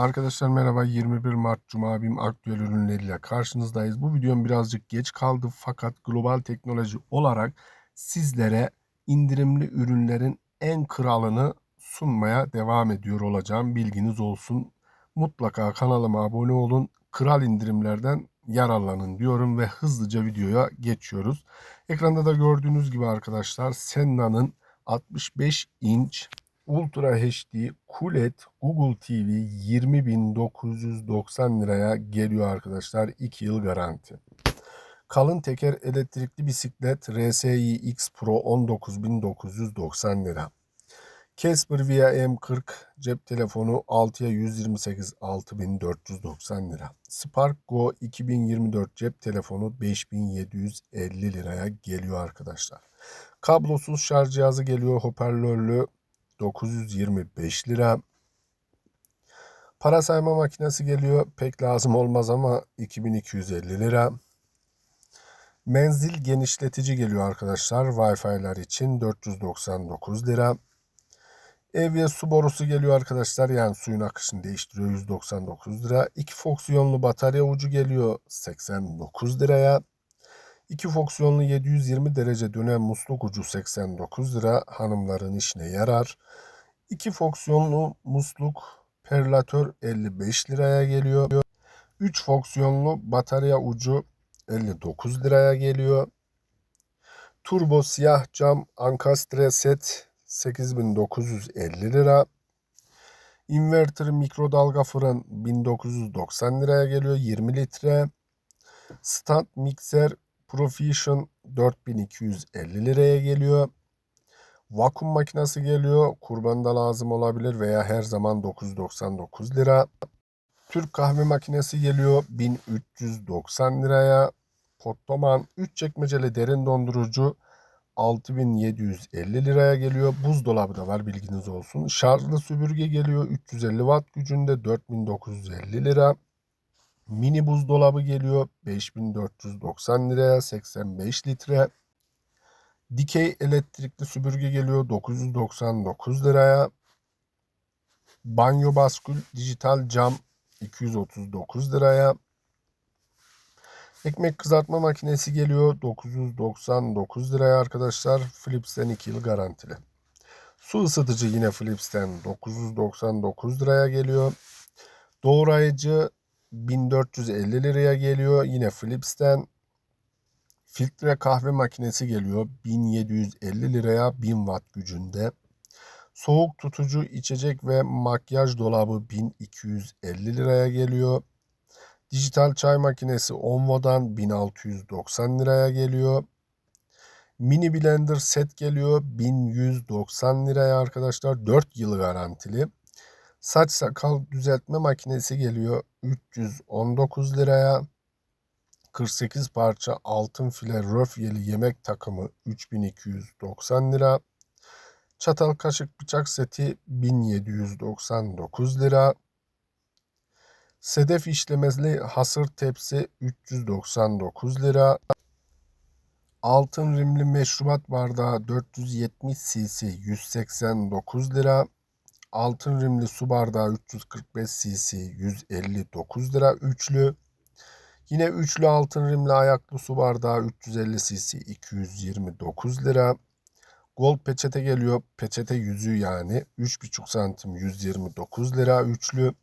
Arkadaşlar merhaba 21 Mart Cuma BİM aktüel ürünleriyle karşınızdayız. Bu videom birazcık geç kaldı fakat global teknoloji olarak sizlere indirimli ürünlerin en kralını sunmaya devam ediyor olacağım. Bilginiz olsun. Mutlaka kanalıma abone olun. Kral indirimlerden yararlanın diyorum ve hızlıca videoya geçiyoruz. Ekranda da gördüğünüz gibi arkadaşlar Senna'nın 65 inç Ultra HD QLED Google TV 20.990 liraya geliyor arkadaşlar. 2 yıl garanti. Kalın teker elektrikli bisiklet RSI X Pro 19.990 lira. Casper Via M40 cep telefonu 6'ya 128 6490 lira. Spark Go 2024 cep telefonu 5750 liraya geliyor arkadaşlar. Kablosuz şarj cihazı geliyor hoparlörlü 925 lira. Para sayma makinesi geliyor. Pek lazım olmaz ama 2250 lira. Menzil genişletici geliyor arkadaşlar. Wi-Fi'ler için 499 lira. Ev ve su borusu geliyor arkadaşlar. Yani suyun akışını değiştiriyor 199 lira. İki fonksiyonlu batarya ucu geliyor 89 liraya. İki fonksiyonlu 720 derece dönen musluk ucu 89 lira hanımların işine yarar. İki fonksiyonlu musluk perlatör 55 liraya geliyor. 3 fonksiyonlu batarya ucu 59 liraya geliyor. Turbo siyah cam ankastre set 8950 lira. Inverter mikrodalga fırın 1990 liraya geliyor 20 litre. Stand mikser Profusion 4250 liraya geliyor. Vakum makinesi geliyor. Kurbanda lazım olabilir veya her zaman 999 lira. Türk kahve makinesi geliyor 1390 liraya. Pottoman 3 çekmeceli derin dondurucu 6750 liraya geliyor. Buzdolabı da var bilginiz olsun. Şarjlı süpürge geliyor 350 watt gücünde 4950 lira. Mini buzdolabı geliyor 5490 liraya 85 litre. Dikey elektrikli süpürge geliyor 999 liraya. Banyo baskül dijital cam 239 liraya. Ekmek kızartma makinesi geliyor 999 liraya arkadaşlar. Philips'ten 2 yıl garantili. Su ısıtıcı yine Philips'ten 999 liraya geliyor. Doğrayıcı 1450 liraya geliyor. Yine Philips'ten filtre kahve makinesi geliyor. 1750 liraya 1000 watt gücünde. Soğuk tutucu içecek ve makyaj dolabı 1250 liraya geliyor. Dijital çay makinesi Onvo'dan 1690 liraya geliyor. Mini blender set geliyor 1190 liraya arkadaşlar 4 yıl garantili. Saç sakal düzeltme makinesi geliyor 319 liraya. 48 parça altın file röfyeli yemek takımı 3290 lira. Çatal kaşık bıçak seti 1799 lira. Sedef işlemezli hasır tepsi 399 lira. Altın rimli meşrubat bardağı 470 cc 189 lira. Altın rimli su bardağı 345 cc 159 lira üçlü. Yine üçlü altın rimli ayaklı su bardağı 350 cc 229 lira. Gold peçete geliyor. Peçete yüzü yani 3,5 santim 129 lira üçlü.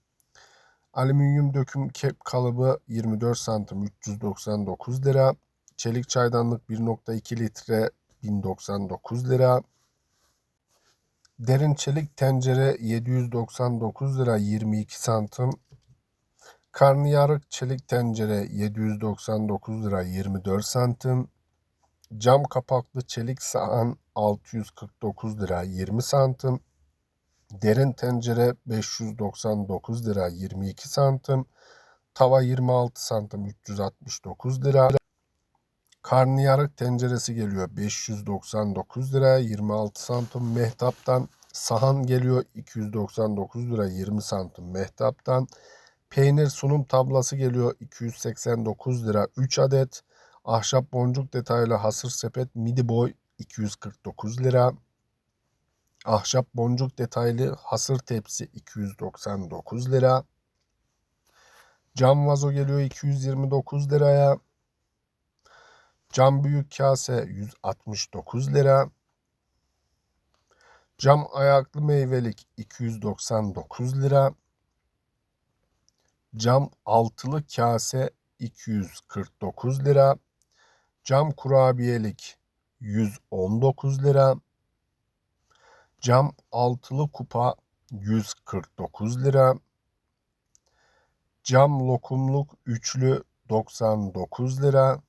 Alüminyum döküm kep kalıbı 24 santim 399 lira. Çelik çaydanlık 1.2 litre 1099 lira. Derin çelik tencere 799 lira 22 santim. Karnıyarık çelik tencere 799 lira 24 santim. Cam kapaklı çelik sahan 649 lira 20 santim. Derin tencere 599 lira 22 santim. Tava 26 santim 369 lira. Karnıyarık tenceresi geliyor 599 lira 26 santim mehtaptan. Sahan geliyor 299 lira 20 santim mehtaptan. Peynir sunum tablası geliyor 289 lira 3 adet. Ahşap boncuk detaylı hasır sepet midi boy 249 lira. Ahşap boncuk detaylı hasır tepsi 299 lira. Cam vazo geliyor 229 liraya. Cam büyük kase 169 lira. Cam ayaklı meyvelik 299 lira. Cam altılı kase 249 lira. Cam kurabiyelik 119 lira. Cam altılı kupa 149 lira. Cam lokumluk üçlü 99 lira.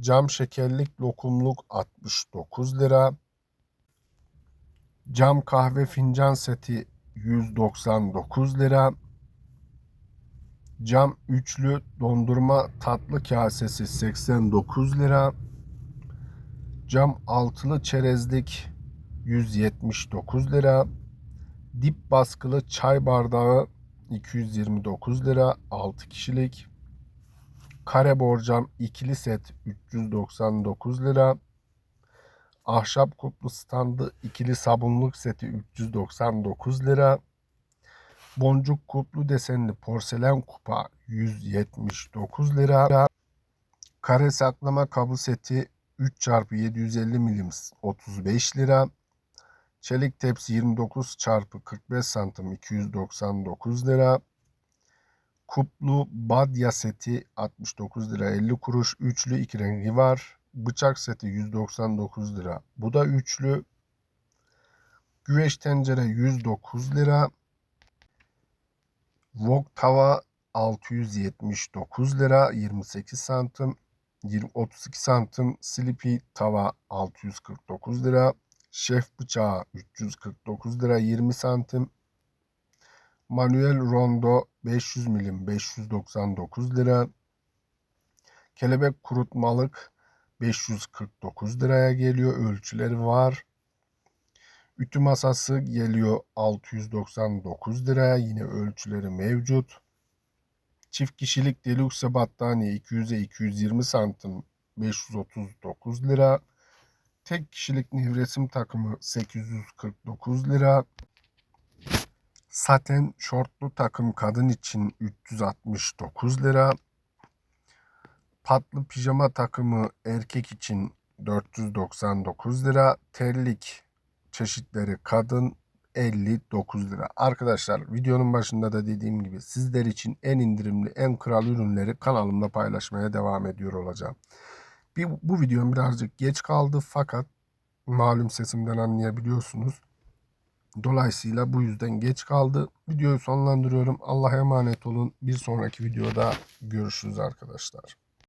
Cam şekerlik lokumluk 69 lira. Cam kahve fincan seti 199 lira. Cam üçlü dondurma tatlı kasesi 89 lira. Cam altılı çerezlik 179 lira. Dip baskılı çay bardağı 229 lira 6 kişilik. Kare borcam ikili set 399 lira. Ahşap kuplu standı ikili sabunluk seti 399 lira. Boncuk kuplu desenli porselen kupa 179 lira. Kare saklama kabı seti 3 x 750 milim 35 lira. Çelik tepsi 29 x 45 santim 299 lira. Kuplu badya seti 69 lira 50 kuruş. Üçlü iki rengi var. Bıçak seti 199 lira. Bu da üçlü. Güveç tencere 109 lira. Wok tava 679 lira 28 santim. 20, 32 santim Sleepy tava 649 lira. Şef bıçağı 349 lira 20 santim. Manuel rondo 500 milim 599 lira. Kelebek kurutmalık 549 liraya geliyor. Ölçüleri var. Ütü masası geliyor 699 liraya. Yine ölçüleri mevcut. Çift kişilik deluxe battaniye 200'e 220 santim 539 lira. Tek kişilik nevresim takımı 849 lira. Saten şortlu takım kadın için 369 lira. Patlı pijama takımı erkek için 499 lira. Terlik çeşitleri kadın 59 lira. Arkadaşlar videonun başında da dediğim gibi sizler için en indirimli, en kral ürünleri kanalımda paylaşmaya devam ediyor olacağım. Bir, bu videom birazcık geç kaldı fakat malum sesimden anlayabiliyorsunuz. Dolayısıyla bu yüzden geç kaldı. Videoyu sonlandırıyorum. Allah'a emanet olun. Bir sonraki videoda görüşürüz arkadaşlar.